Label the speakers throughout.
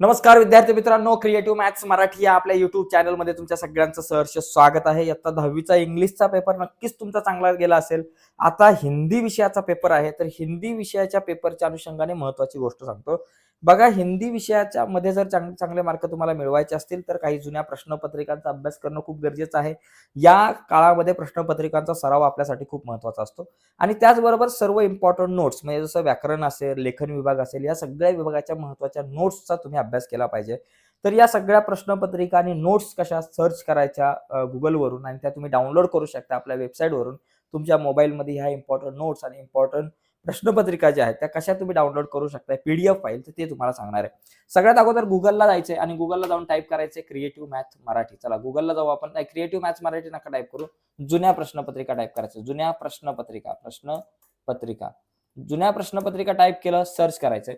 Speaker 1: नमस्कार विद्यार्थी मित्रांनो क्रिएटिव्ह मॅथ्स मराठी या आपल्या युट्यूब चॅनलमध्ये तुमच्या सगळ्यांचं सहर्ष स्वागत आहे. आता दहावीचा इंग्लिशचा पेपर नक्कीच तुमचा चांगला गेला असेल. आता हिंदी विषयाचा पेपर आहे तर हिंदी विषयाच्या पेपरच्या अनुषंगाने महत्वाची गोष्ट सांगतो. बघा हिंदी विषयाच्या मध्ये जर चांग- चांगले मार्क तुम्हाला मिळवायचे असतील तर काही जुन्या प्रश्नपत्रिकांचा अभ्यास करणं खूप गरजेचं आहे. या काळामध्ये प्रश्नपत्रिकांचा सराव आपल्यासाठी खूप महत्त्वाचा असतो. आणि त्याचबरोबर सर्व इम्पॉर्टंट नोट्स म्हणजे जसं व्याकरण असेल लेखन विभाग असेल या सगळ्या विभागाच्या महत्त्वाच्या नोट्सचा तुम्ही अभ्यास केला पाहिजे. तर या सगळ्या प्रश्नपत्रिका आणि नोट्स कशा सर्च करायच्या गुगलवरून आणि त्या तुम्ही डाउनलोड करू शकता आपल्या वेबसाईटवरून तुमच्या मोबाईलमध्ये ह्या इम्पॉर्टंट नोट्स आणि इम्पॉर्टंट प्रश्नपत्रिका ज्या आहेत त्या कशा तुम्ही डाउनलोड करू शकता पीडीएफ फाईल तर ते तुम्हाला सांगणार आहे. सगळ्यात अगोदर गुगलला जायचंय आणि गुगलला जाऊन टाईप करायचे क्रिएटिव्ह मॅथ मराठी. चला गुगलला जाऊ आपण. नाही क्रिएटिव्ह मॅथ्स मराठी नका टाईप करू. जुन्या प्रश्नपत्रिका टाईप करायचं. जुन्या प्रश्नपत्रिका प्रश्नपत्रिका. जुन्या प्रश्नपत्रिका टाईप केलं सर्च करायचंय.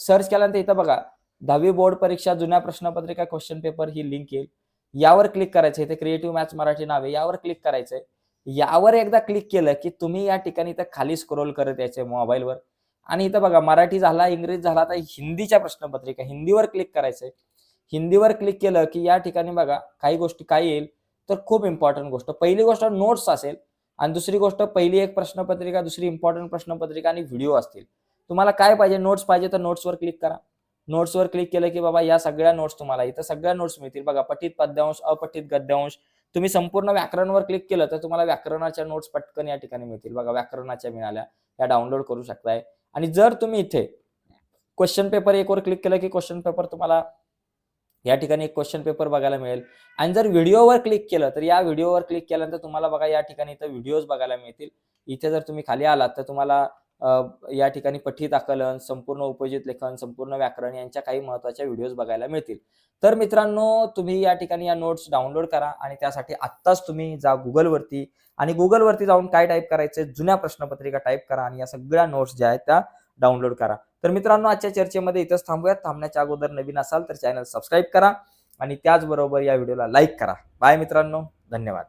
Speaker 1: सर्च केल्यानंतर इथं बघा दहावी बोर्ड परीक्षा जुन्या प्रश्नपत्रिका क्वेश्चन पेपर ही लिंक येईल. यावर क्लिक करायचं इथे क्रिएटिव्ह मॅथ्स मराठी नाव आहे. यावर क्लिक करायचंय. यावर एकदा क्लिक केलं की तुम्ही या ठिकाणी इथं खाली स्क्रोल करत यायचे मोबाईलवर आणि इथं बघा मराठी झाला इंग्रजी झाला तर हिंदीच्या प्रश्नपत्रिका हिंदीवर क्लिक करायचंय. हिंदीवर क्लिक केलं की या ठिकाणी बघा काही गोष्टी काय येईल? तर खूप इम्पॉर्टंट गोष्ट. पहिली गोष्ट नोट्स असेल आणि दुसरी गोष्ट पहिली एक प्रश्नपत्रिका दुसरी इम्पॉर्टंट प्रश्नपत्रिका आणि व्हिडिओ असतील. तुम्हाला काय पाहिजे? नोट्स पाहिजे तर नोट्सवर क्लिक करा. नोट्सवर क्लिक केलं की बाबा या सगळ्या नोट्स तुम्हाला इथं सगळ्या नोट्स मिळतील. बघा पठित पद्यांश अपठित गद्यांश तुम्ही संपूर्ण व्याकरणवर क्लिक केलं तर तुम्हाला व्याकरणाच्या नोट्स पटकन या ठिकाणी मिळतील. बघा व्याकरणाच्या मिळाल्या. या डाउनलोड करू शकताय. आणि जर तुम्ही इथे क्वेश्चन पेपर एकवर क्लिक केलं की क्वेश्चन पेपर तुम्हाला या ठिकाणी एक क्वेश्चन पेपर बघायला मिळेल. आणि जर व्हिडिओवर क्लिक केलं तर या व्हिडिओवर क्लिक केल्यानंतर तुम्हाला बघा या ठिकाणी इथं व्हिडिओज बघायला मिळतील. इथे जर तुम्ही खाली आलात तर तुम्हाला या ठिकाणी पठित आकलन संपूर्ण उपजित लेखन संपूर्ण व्याकरण यांच्या काही महत्त्वाच्या व्हिडिओज बघायला मिळतील. तर मित्रांनो तुम्ही या ठिकाणी या नोट्स डाउनलोड करा आणि त्यासाठी आत्ताच तुम्ही जा गुगलवरती आणि गुगलवरती जाऊन काय टाईप करायचे जुन्या प्रश्नपत्रिका टाईप करा आणि या सगळ्या नोट्स ज्या आहेत त्या डाउनलोड करा. तर मित्रांनो आजच्या चर्चेमध्ये इथंच थांबूयात. थांबण्याच्या अगोदर नवीन असाल तर चॅनल सबस्क्राईब करा आणि त्याचबरोबर या व्हिडिओला लाईक करा. बाय मित्रांनो. धन्यवाद.